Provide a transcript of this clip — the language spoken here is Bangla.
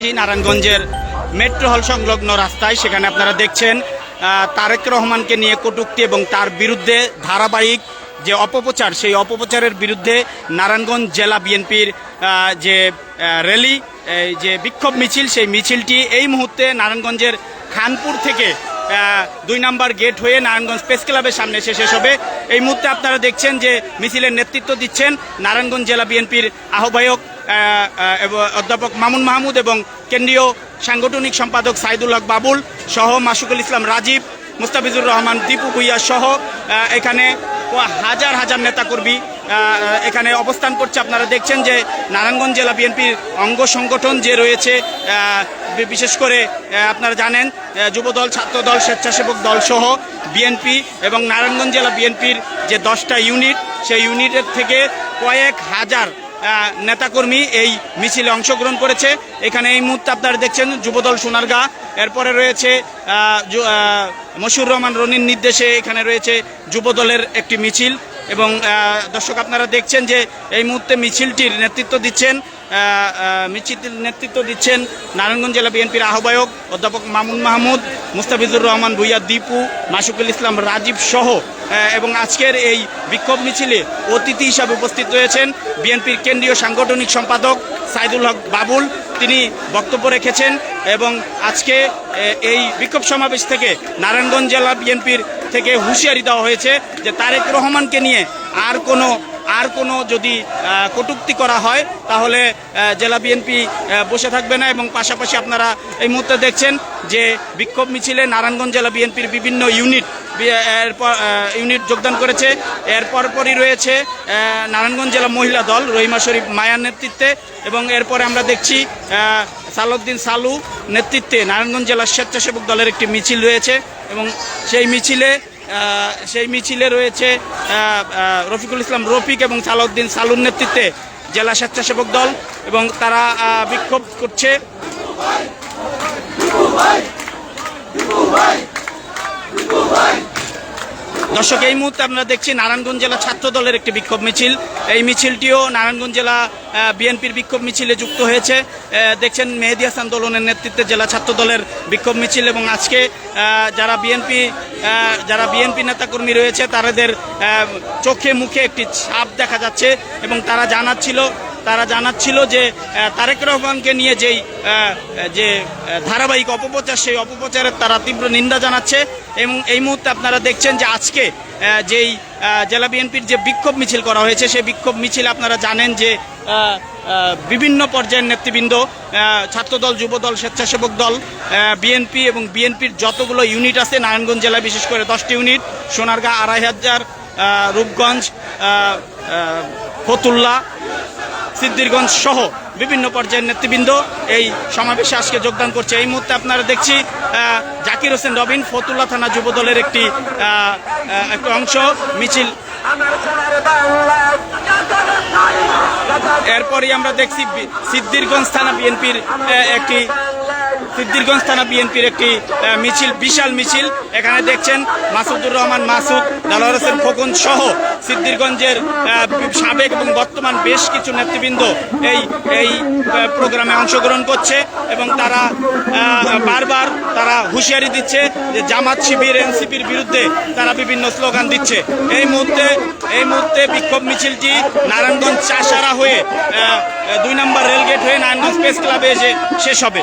নারায়ণগঞ্জের মেট্রো হল সংলগ্ন রাস্তায় সেখানে আপনারা দেখছেন তারেক রহমানকে নিয়ে কটুক্তি এবং তার বিরুদ্ধে ধারাবাহিক যে অপপ্রচার, সেই অপপ্রচারের বিরুদ্ধে নারায়ণগঞ্জ জেলা বিএনপির যে র্যালি যে বিক্ষোভ মিছিল, সেই মিছিলটি এই মুহূর্তে নারায়ণগঞ্জের খানপুর থেকে দুই নাম্বার গেট হয়ে নারায়ণগঞ্জ প্রেস ক্লাবের সামনে এসে শেষ হবে। এই মুহূর্তে আপনারা দেখছেন যে মিছিলের নেতৃত্ব দিচ্ছেন নারায়ণগঞ্জ জেলা বিএনপির আহ্বায়ক অধ্যাপক মামুন মাহমুদ এবং কেন্দ্রীয় সাংগঠনিক সম্পাদক সাইদুল হক বাবুল সহ মাসুকুল ইসলাম রাজীব, মুস্তাফিজুর রহমান, দীপু ভুইয়া সহ এখানে হাজার হাজার নেতাকর্মী এখানে অবস্থান করছে। আপনারা দেখছেন যে নারায়ণগঞ্জ জেলা বিএনপির অঙ্গ সংগঠন যে রয়েছে বিশেষ করে আপনারা জানেন যুবদল, ছাত্রদল, স্বেচ্ছাসেবক দল সহ বিএনপি এবং নারায়ণগঞ্জ জেলা বিএনপির যে দশটা ইউনিট, সেই ইউনিটের থেকে কয়েক হাজার নেতাকর্মী এই মিছিলে অংশগ্রহণ করেছে। এখানে এই মুহূর্তে আপনারা দেখছেন যুবদল সোনারগাঁ, এরপরে রয়েছে মশিউর রহমান রনির নির্দেশে এখানে রয়েছে যুবদলের একটি মিছিল। এবং দর্শক আপনারা দেখছেন যে এই মুহূর্তে মিছিলটির নেতৃত্ব দিচ্ছেন মিছিলটির নেতৃত্ব দিচ্ছেন নারায়ণগঞ্জ জেলা বিএনপির আহ্বায়ক অধ্যাপক মামুন মাহমুদ, মুস্তাফিজুর রহমান ভুইয়া দীপু, মাসুকুল ইসলাম রাজীব সহ এবং আজকের এই বিক্ষোভ মিছিলে অতিথি হিসাবে উপস্থিত রয়েছেন বিএনপির কেন্দ্রীয় সাংগঠনিক সম্পাদক সাইদুল হক বাবুল। তিনি বক্তব্য রেখেছেন এবং আজকে এই বিক্ষোভ সমাবেশ থেকে নারায়ণগঞ্জ জেলা বিএনপির থেকে হুঁশিয়ারি দেওয়া হয়েছে যে তারেক রহমানকে নিয়ে আর কোনো আর কোনো যদি কটূক্তি করা হয় তাহলে জেলা বিএনপি বসে থাকবে না এবং পাশাপাশি আপনারা এই মুহূর্তে দেখছেন যে বিক্ষোভ মিছিলে নারায়ণগঞ্জ জেলা বিএনপির বিভিন্ন ইউনিট এরপর ইউনিট যোগদান করেছে। এর পরপরই রয়েছে নারায়ণগঞ্জ জেলা মহিলা দল রহিমা শরীফ মায়ার নেতৃত্বে এবং এরপরে আমরা দেখছি আহ, সালাউদ্দিন সালু নেতৃত্বে নারায়ণগঞ্জ জেলা স্বেচ্ছাসেবক দলের একটি মিছিল রয়েছে এবং সেই মিছিলে সেই মিছিলে রয়েছে রফিকুল ইসলাম, রফিক এবং সালাউদ্দিন সালুর নেতৃত্বে জেলা স্বেচ্ছাসেবক দল এবং তারা বিক্ষোভ করছে। দর্শক, এই মুহূর্তে আমরা দেখছি নারায়ণগঞ্জ জেলা ছাত্র দলের একটি বিক্ষোভ মিছিল। এই মিছিলটিও নারায়ণগঞ্জ জেলা বিএনপির বিক্ষোভ মিছিলে যুক্ত হয়েছে। দেখছেন মেহেদি হাসান আন্দোলনের নেতৃত্বে জেলা ছাত্র দলের বিক্ষোভ মিছিল এবং আজকে যারা বিএনপি যারা বিএনপি নেতাকর্মী রয়েছে তাদের চোখে মুখে একটি ছাপ দেখা যাচ্ছে এবং তারা জানাচ্ছিল তারা জানাচ্ছিল যে তারেক রহমানকে নিয়ে যেই যে ধারাবাহিক অপপ্রচার, সেই অপপ্রচারের তারা তীব্র নিন্দা জানাচ্ছে এবং এই মুহূর্তে আপনারা দেখছেন যে আজকে যেই জেলা বিএনপির যে বিক্ষোভ মিছিল করা হয়েছে, সেই বিক্ষোভ মিছিল আপনারা জানেন যে বিভিন্ন পর্যায়ের নেতৃবৃন্দ ছাত্রদল, যুবদল, স্বেচ্ছাসেবক দল বিএনপি এবং বিএনপির যতগুলো ইউনিট আছে, নারায়ণগঞ্জ জেলায় বিশেষ করে দশটি ইউনিট, সোনারগাঁ, আড়াই হাজার রূপগঞ্জ ফতুল্লা সিদ্দিরগঞ্জ সহ বিভিন্ন পর্যায়ের নেতৃবৃন্দ এই সমাবেশে আজকে যোগদান করছে। এই মুহূর্তে আপনারা দেখছি জাকির হোসেন রবিন ফতুল্লা থানা যুব দলের একটি একটি অংশ, মিছিল। এরপরই আমরা দেখছি সিদ্ধিরগঞ্জ থানা বিএনপির একটি সিদ্দিরগঞ্জ থানা বিএনপির একটি মিছিল, বিশাল মিছিল। এখানে দেখছেন মাসুদুর রহমান, মাসুদ দালার খোকন সহ সিদ্দিরগঞ্জের সাবেক এবং বর্তমান বেশ কিছু নেতৃবৃন্দ এই এই প্রোগ্রামে অংশগ্রহণ করছে এবং তারা বারবার তারা হুঁশিয়ারি দিচ্ছে যে জামাত শিবির, এনসিপির বিরুদ্ধে তারা বিভিন্ন স্লোগান দিচ্ছে। এই মুহূর্তে এই মুহূর্তে বিক্ষোভ মিছিলটি নারায়ণগঞ্জ চাষারা হয়ে দুই নম্বর রেলগেট হয়ে নারায়ণগঞ্জ প্রেস ক্লাবে এসে শেষ হবে।